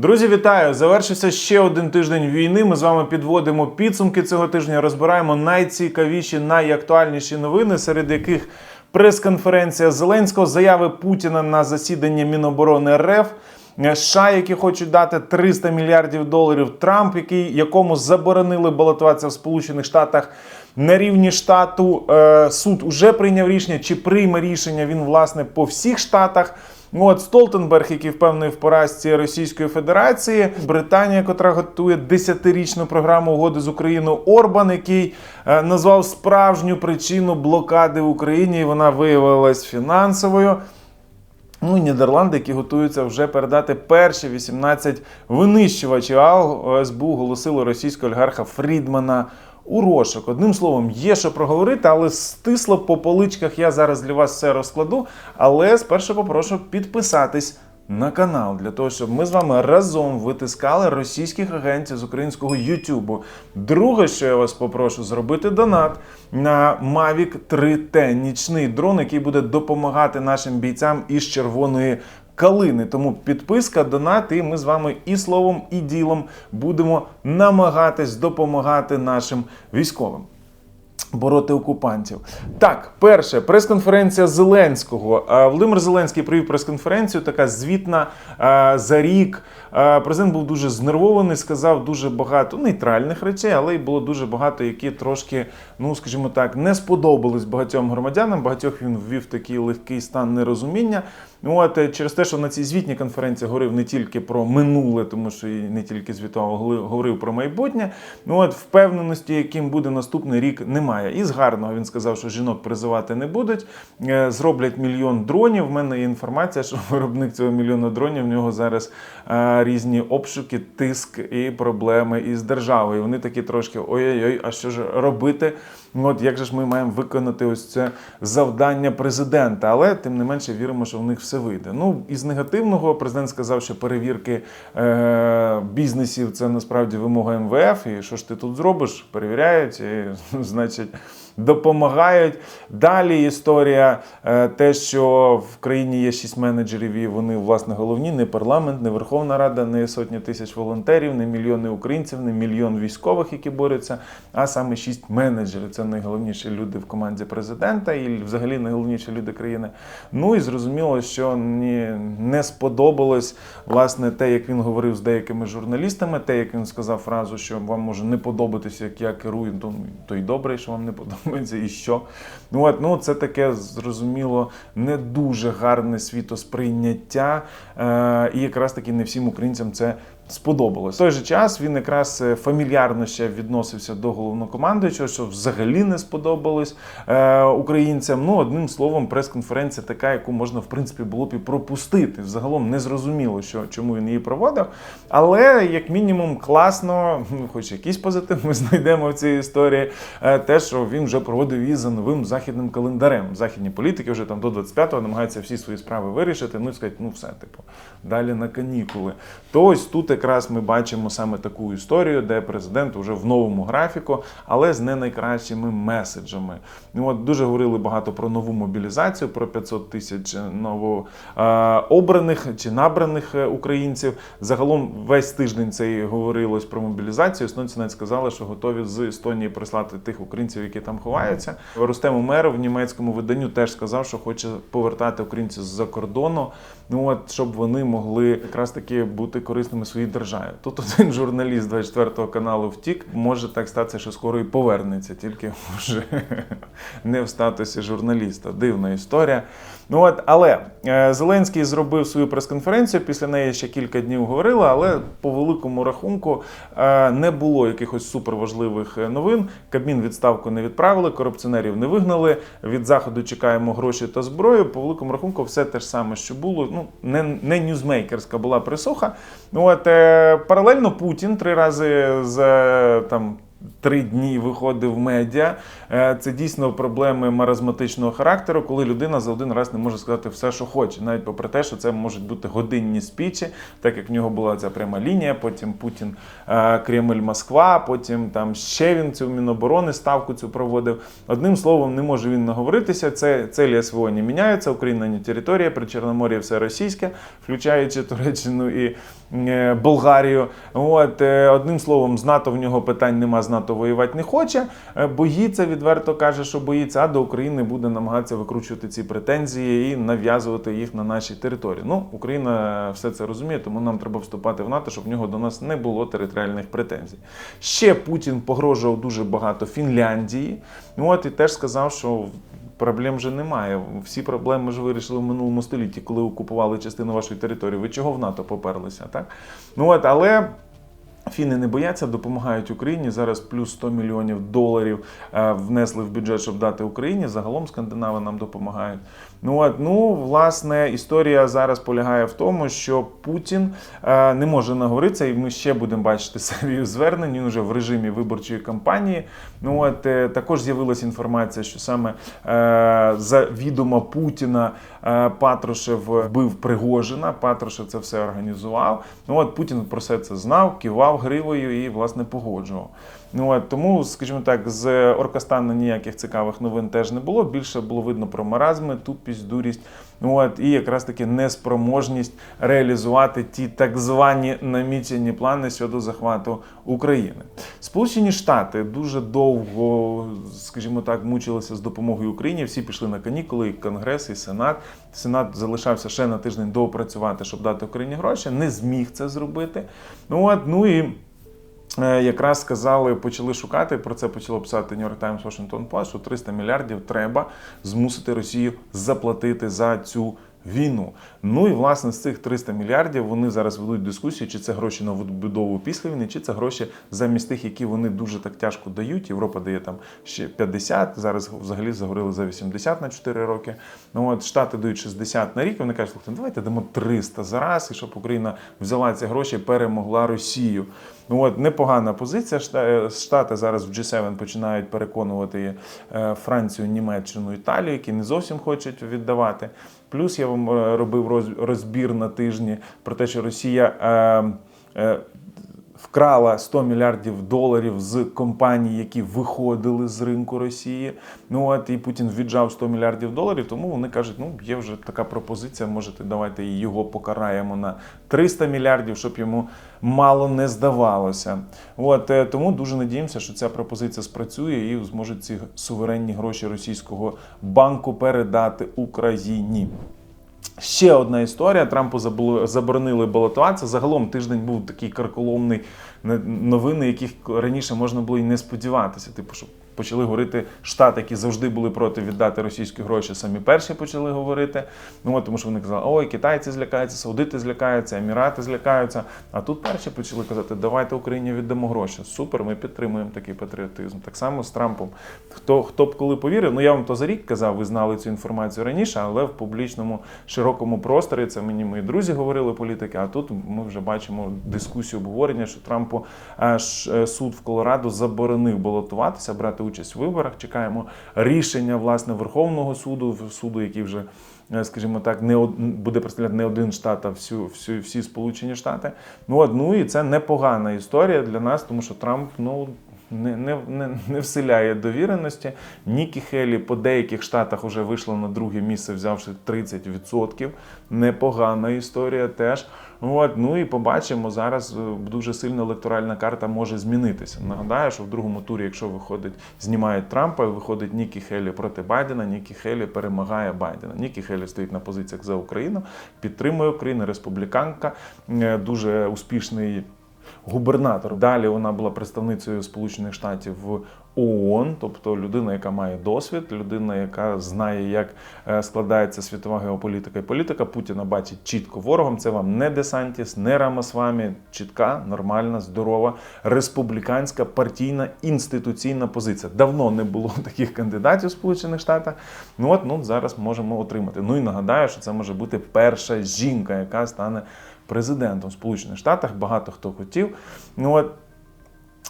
Друзі, вітаю! Завершився ще один тиждень війни. Ми з вами підводимо підсумки цього тижня. Розбираємо найцікавіші, найактуальніші новини, серед яких прес-конференція Зеленського, заяви Путіна на засідання Міноборони РФ. США, які хочуть дати 300 мільярдів доларів, Трамп, який, якому заборонили балотуватися в Сполучених Штатах на рівні штату. Е, суд уже прийняв рішення, чи прийме рішення він власне по всіх штатах. Ну, От Столтенберг, який впевнений в поразці Російської Федерації, Британія, котра готує десятирічну програму угоди з Україною, Орбан, який е, назвав справжню причину блокади в Україні, і вона виявилась фінансовою. Ну і Нідерланди, які готуються вже передати перші 18 винищувачів. А ОСБУ оголосило російського олігарха Фрідмана у розшук. Одним словом, є що проговорити, але стисло по поличках я зараз для вас все розкладу. Але спершу попрошу підписатись на канал для того, щоб ми з вами разом витискали російських агентів з українського Ютубу. Друге, що я вас попрошу, зробити донат на Mavic 3T, нічний дрон, який буде допомагати нашим бійцям із червоної. Калини, тому підписка, донат, і ми з вами і словом, і ділом будемо намагатись допомагати нашим військовим бороти окупантів. Так, перше, прес-конференція Зеленського. Е, Володимир Зеленський провів прес-конференцію, така звітна е, за рік. Е, Президент був дуже знервований, сказав дуже багато нейтральних речей, але й було дуже багато, які трошки, ну скажімо так, не сподобались багатьом громадянам. Багатьох він ввів такий легкий стан нерозуміння. От через те, що на цій звітній конференції говорив не тільки про минуле, тому що і не тільки звітував, говорив про майбутнє. Ну от впевненості, яким буде наступний рік, немає. І з гарного він сказав, що жінок призивати не будуть. Е, Зроблять мільйон дронів. В мене є інформація, що виробник цього мільйона дронів в нього зараз е, різні обшуки, тиск і проблеми із державою. Вони такі трошки ой-ой-ой, а що ж робити? Ну, От як же ж ми маємо виконати ось це завдання президента, але тим не менше віримо, що в них все вийде. Ну із негативного президент сказав, що перевірки е- бізнесів це насправді вимога МВФ. І що ж ти тут зробиш? Перевіряють, і, значить. Допомагають. Далі історія, е, те, що в країні є шість менеджерів, і вони власне головні, не парламент, не Верховна Рада, не сотні тисяч волонтерів, не мільйони українців, не мільйон військових, які борються, а саме шість менеджерів. Це найголовніші люди в команді президента і взагалі найголовніші люди країни. Ну і зрозуміло, що ні, не сподобалось власне те, як він говорив з деякими журналістами, те, як він сказав фразу, що вам може не подобатися, як я керую, то, то й добре, що вам не подобається, і що. Ну, от, ну це таке зрозуміло не дуже гарне світосприйняття. Е, і якраз таки не всім українцям це сподобалось. В той же час він якраз е, фамільярно ще відносився до головнокомандуючого, що взагалі не сподобалось е, українцям. Ну, одним словом, прес-конференція така, яку можна в принципі було б і пропустити. Взагалом не зрозуміло, що чому він її проводив. Але як мінімум класно, ну, хоч якийсь позитив ми знайдемо в цій історії. е, Те, що він вже проводив її за новим західним календарем. Західні політики вже там до 25-го намагаються всі свої справи вирішити. Ну і сказати, ну все, типу, далі на канікули. То ось тут якраз ми бачимо саме таку історію, де президент вже в новому графіку, але з не найкращими меседжами. Ну, от дуже говорили багато про нову мобілізацію, про 500 тисяч новообраних чи набраних е, українців. Загалом весь тиждень це говорилось про мобілізацію. Естонці навіть сказали, що готові з Естонії прислати тих українців, які там ховаються. Рустем Умеров в німецькому виданню теж сказав, що хоче повертати українців з-за кордону. Ну от щоб вони могли якраз таки бути корисними своїй державі. Тут один журналіст 24 каналу втік. Може так статися, що скоро і повернеться, тільки вже не в статусі журналіста. Дивна історія. Ну от, але е, Зеленський зробив свою прес-конференцію. Після неї ще кілька днів говорили, але по великому рахунку е, не було якихось суперважливих е, новин. Кабмін відставку не відправили, корупціонерів не вигнали. Від заходу чекаємо гроші та зброю. По великому рахунку, все те ж саме, що було. Ну не, не ньюзмейкерська була присуха. Ну от паралельно Путін три рази з там. Три дні виходив медіа. Е, Це дійсно проблеми маразматичного характеру, коли людина за один раз не може сказати все, що хоче, навіть попри те, що це можуть бути годинні спічі, так як в нього була ця пряма лінія. Потім Путін е, Кремль Москва, потім там ще він цю Міноборони ставку цю проводив. Одним словом, не може він наговоритися. Це цілі СВО не міняються. Україна не територія, при Чорномор'ї все російське, включаючи Туреччину і Болгарію. От е, одним словом, з НАТО в нього питань нема, з НАТО воювати не хоче. Е, Боїться, відверто каже, що боїться, а до України буде намагатися викручувати ці претензії і нав'язувати їх на нашій території. Ну, Україна все це розуміє, тому нам треба вступати в НАТО, щоб в нього до нас не було територіальних претензій. Ще Путін погрожував дуже багато Фінляндії. От і теж сказав, що проблем вже немає. Всі проблеми ж вирішили в минулому столітті, коли окупували частину вашої території. Ви чого в НАТО поперлися? Так? Ну от, але. Фіни не бояться, допомагають Україні. Зараз плюс 100 мільйонів доларів е, внесли в бюджет, щоб дати Україні. Загалом скандинави нам допомагають. Ну от ну власне історія зараз полягає в тому, що Путін е, не може наговоритися, і ми ще будемо бачити серію звернень. Він вже в режимі виборчої кампанії. Ну от е, також з'явилася інформація, що саме е, за відома Путіна е, Патрушев вбив Пригожина. Патрушев це все організував. Ну от Путін про все це знав, кивав гривою і власне погоджував. Ну от тому, скажімо так, з Оркостану ніяких цікавих новин теж не було. Більше було видно про маразми, тупість, дурість. Ну от і якраз таки неспроможність реалізувати ті так звані намічені плани щодо захвату України. Сполучені Штати дуже довго, скажімо так, мучилися з допомогою Україні. Всі пішли на канікули, і Конгрес, і Сенат. Сенат залишався ще на тиждень доопрацювати, щоб дати Україні гроші. Не зміг це зробити. Ну от ну і. Е, Якраз сказали, почали шукати про це почало писати New York Times, Washington Post, що 300 мільярдів треба змусити Росію заплатити за цю війну. Ну і власне з цих 300 мільярдів вони зараз ведуть дискусію, чи це гроші на відбудову після війни, чи це гроші замість тих, які вони дуже так тяжко дають. Європа дає там ще 50, зараз взагалі заговорили за 80 на 4 роки. Ну от Штати дають 60 на рік. Вони кажуть, слухайте, давайте дамо 300 зараз, і щоб Україна взяла ці гроші, перемогла Росію. Ну от непогана позиція. Шта- Штати зараз в G7 починають переконувати е, Францію, Німеччину, Італію, які не зовсім хочуть віддавати. Плюс я вам е, робив роз- розбір на тижні про те, що Росія. Вкрала 100 мільярдів доларів з компаній, які виходили з ринку Росії. Ну от і Путін віджав 100 мільярдів доларів. Тому вони кажуть, ну є вже така пропозиція. Можете давайте його покараємо на 300 мільярдів, щоб йому мало не здавалося. От е, тому дуже надіємося, що ця пропозиція спрацює і зможуть ці суверенні гроші російського банку передати Україні. Ще одна історія. Трампу заборонили балотуватися. Загалом тиждень був такий карколомний новини, яких раніше можна було і не сподіватися. Типу, що почали говорити штати, які завжди були проти віддати російські гроші, самі перші почали говорити. Ну от тому, що вони казали, ой, китайці злякаються, саудити злякаються, емірати злякаються. А тут перші почали казати, давайте Україні віддамо гроші. Супер, ми підтримуємо такий патріотизм. Так само з Трампом. Хто хто б коли повірив? Ну я вам то за рік казав, ви знали цю інформацію раніше, але в публічному широкому просторі це мені мої друзі говорили політики. А тут ми вже бачимо дискусію обговорення, що Трампу аж е, суд в Колорадо заборонив балотуватися, брати участь в виборах. Чекаємо рішення власне Верховного суду, суду, який вже. е, Скажімо так, не од... буде представляти не один штат, а всю, всю, всі Сполучені Штати. Ну, от, ну і це непогана історія для нас, тому що Трамп ну, не, не, не, не вселяє довіреності. Нікі Хелі по деяких штатах вже вийшла на друге місце, взявши 30%. Непогана історія теж. От, ну і побачимо зараз е, дуже сильно електоральна карта може змінитися. Нагадаю, що в другому турі, якщо виходить, знімають Трампа, виходить Нікі Хелі проти Байдена. Нікі Хелі перемагає Байдена. Нікі Хелі стоїть на позиціях за Україну, підтримує Україну, республіканка, е, дуже успішний губернатор. Далі вона була представницею Сполучених Штатів в ООН, тобто людина, яка має досвід, людина, яка знає, як е, складається світова геополітика і політика. Путіна бачить чітко ворогом. Це вам не Десантіс, не Рамасвамі. Чітка, нормальна, здорова, республіканська партійна інституційна позиція. Давно не було таких кандидатів в Сполучених Штатах. Ну от ну зараз можемо отримати. Ну і нагадаю, що це може бути перша жінка, яка стане президентом Сполучених Штатах. Багато хто хотів. Ну от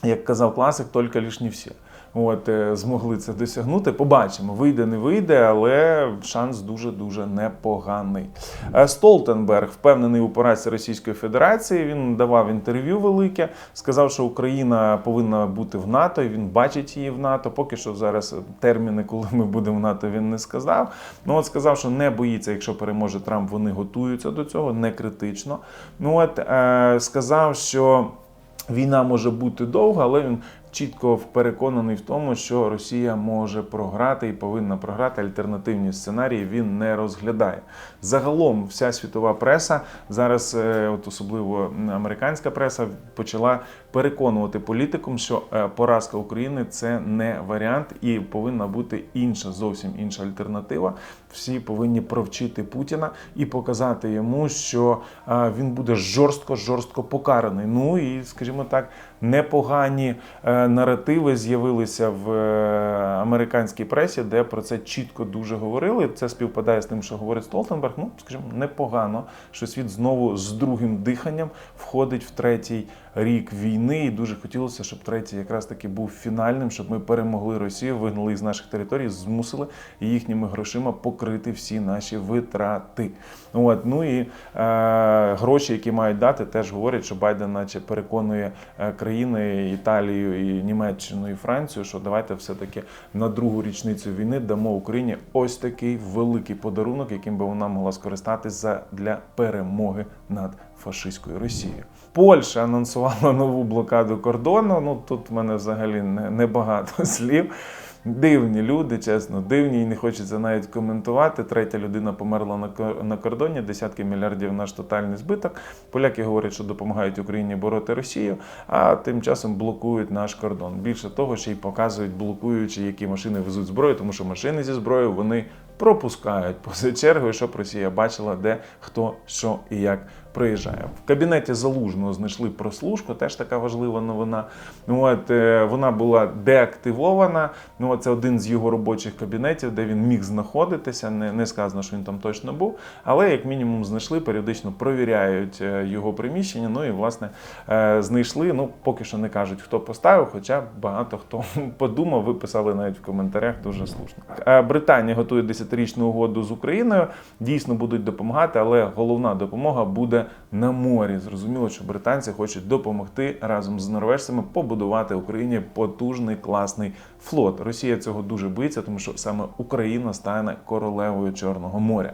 як казав класик, тільки лиш не всі. От, е, змогли це досягнути. Побачимо, вийде, не вийде, але шанс дуже дуже непоганий. Е, Столтенберг впевнений у поразці Російської Федерації. Він давав інтерв'ю велике, сказав, що Україна повинна бути в НАТО, і він бачить її в НАТО. Поки що зараз терміни, коли ми будемо в НАТО, він не сказав. Ну от сказав, що не боїться, якщо переможе Трамп, вони готуються до цього, не критично. Ну от е, сказав, що. Війна може бути довга, але він чітко переконаний в тому, що Росія може програти і повинна програти. Альтернативні сценарії він не розглядає. Загалом, вся світова преса зараз, е, от особливо американська преса, почала переконувати політикам, що е, поразка України це не варіант, і повинна бути інша, зовсім інша альтернатива. Всі повинні провчити Путіна і показати йому, що е, він буде жорстко, жорстко покараний. Ну і, скажімо так, непогані е, наративи з'явилися в е, американській пресі, де про це чітко дуже говорили. Це співпадає з тим, що говорить Столтенберг. Ну, скажімо, непогано, що світ знову з другим диханням входить в третій рік війни. І дуже хотілося, щоб третій якраз таки був фінальним, щоб ми перемогли Росію, вигнали з наших територій, змусили їхніми грошима покрити всі наші витрати. От ну і е, гроші, які мають дати, теж говорять, що Байден, наче переконує е, країни Італію і Німеччину і Францію, що давайте все-таки на другу річницю війни дамо Україні ось такий великий подарунок, яким би вона могла скористатися для перемоги над фашистською Росією. Польща анонсувала нову блокаду кордону. Ну тут в мене взагалі не- багато слів. Дивні люди, чесно, дивні і не хочеться навіть коментувати. Третя людина померла на кордоні, десятки мільярдів наш тотальний збиток. Поляки говорять, що допомагають Україні бороти Росію, а тим часом блокують наш кордон. Більше того, ще й показують, блокуючи, які машини везуть зброю, тому що машини зі зброєю вони пропускають поза чергою, щоб Росія бачила, де хто, що і як приїжджає. В кабінеті залужного знайшли прослушку, теж така важлива новина. Ну, От, е, вона була деактивована. Ну, це один з його робочих кабінетів, де він міг знаходитися. Не, не сказано, що він там точно був, але як мінімум знайшли, періодично провіряють е, його приміщення. Ну і власне е, знайшли. Ну, поки що не кажуть, хто поставив, хоча багато хто подумав, ви писали навіть в коментарях дуже слушно. Британія готує 10-річну угоду з Україною. Дійсно будуть допомагати, але головна допомога буде на морі. Зрозуміло, що британці хочуть допомогти разом з норвежцями побудувати Україні потужний класний флот. Росія цього дуже боїться, тому що саме Україна стане королевою Чорного моря.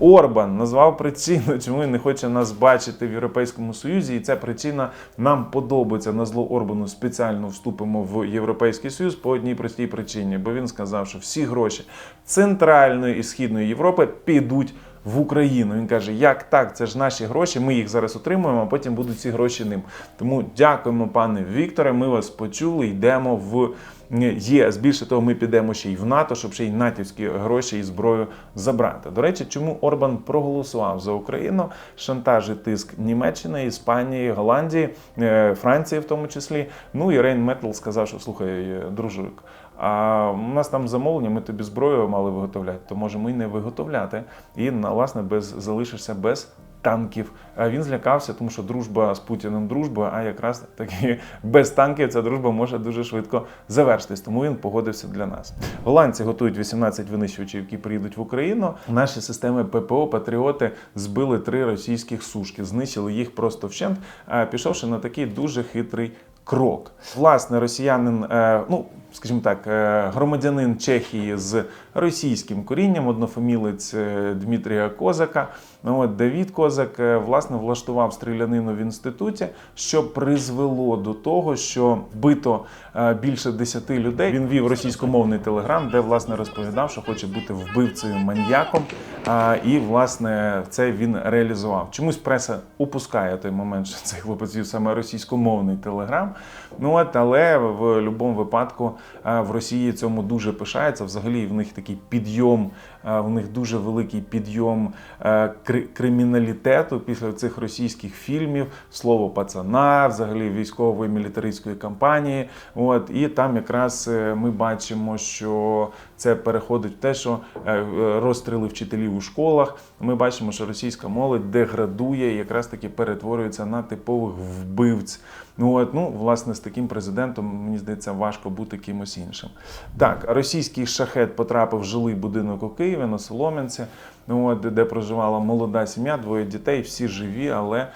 Орбан назвав причину, чому він не хоче нас бачити в Європейському Союзі, і ця причина нам подобається на зло Орбану. Спеціально вступимо в Європейський Союз по одній простій причині, бо він сказав, що всі гроші центральної і східної Європи підуть. В Україну він каже, як так, це ж наші гроші. Ми їх зараз отримуємо, а потім будуть ці гроші ним. Тому дякуємо, пане Вікторе. Ми вас почули. Йдемо в ЄС. Більше того, ми підемо ще й в НАТО, щоб ще й натівські гроші і зброю забрати. До речі, чому Орбан проголосував за Україну? Шантаж і тиск Німеччини, Іспанії, Голландії, е, Франції, в тому числі. Ну і Рейн Метл сказав, що слухай, е, дружик. А у нас там замовлення, ми тобі зброю мали виготовляти, то можемо і не виготовляти. І власне без залишишся без танків. А він злякався, тому що дружба з Путіним дружба, а якраз таки без танків ця дружба може дуже швидко завершитись. Тому він погодився для нас. Голландці готують 18 винищувачів, які приїдуть в Україну. Наші системи ППО Патріоти збили три російських сушки, знищили їх просто вщент, пішовши на такий дуже хитрий крок. Власне, росіянин, е, ну скажімо так, е, громадянин Чехії з російським корінням, однофамілець е, Дмитрія Козака. Ну, от Давід Козак е, власне влаштував стрілянину в інституті, що призвело до того, що вбито е, більше 10 людей. Він вів російськомовний телеграм, де власне розповідав, що хоче бути вбивцею маньяком. І власне це він реалізував. Чомусь преса упускає той момент, що цей хлопець вів саме російськомовний телеграм. Ну от, але в будь-якому випадку в Росії цьому дуже пишається. Взагалі в них такий підйом, е, в них дуже великий підйом е, криміналітету після цих російських фільмів, слово пацана, взагалі військової мілітаристської кампанії. От і там якраз е, ми бачимо, що це переходить в те, що е, е, розстріли вчителів у школах. Ми бачимо, що російська молодь деградує і якраз таки перетворюється на типових вбивць. Ну от ну власне з таким президентом мені здається важко бути кимось іншим. Так, російський шахет потрапив в жилий будинок у Києві на Солом'янці, де проживала молода сім'я, двоє дітей, всі живі, але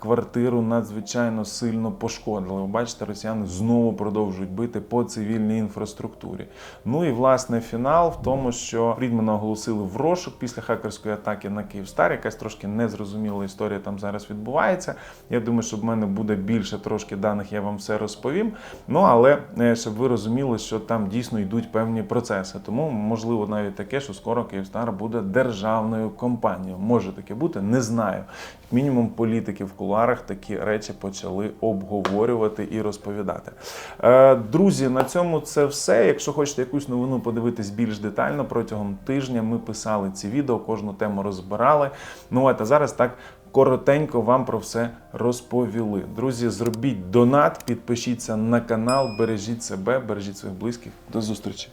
квартиру надзвичайно сильно пошкодили. Ви бачите, росіяни знову продовжують бити по цивільній інфраструктурі. Ну і власне фінал в тому, що Фрідмана оголосили в розшук після хакерської атаки на Київстар. Якась трошки незрозуміла історія там зараз відбувається. Я думаю, що в мене буде більше трошки даних, я вам все розповім. Ну але е, щоб ви розуміли, що там дійсно йдуть певні процеси. Тому можливо навіть таке, що скоро Київстар буде державною компанією. Може таке бути, не знаю. Як мінімум, політики в кулуарах такі речі почали обговорювати і розповідати. Е, Друзі, на цьому це все. Якщо хочете якусь новину подивитись більш детально протягом тижня, ми писали ці відео, кожну тему розбирали. Ну а зараз так. Коротенько вам про все розповіли. Друзі, зробіть донат, підпишіться на канал, бережіть себе, бережіть своїх близьких. До зустрічі!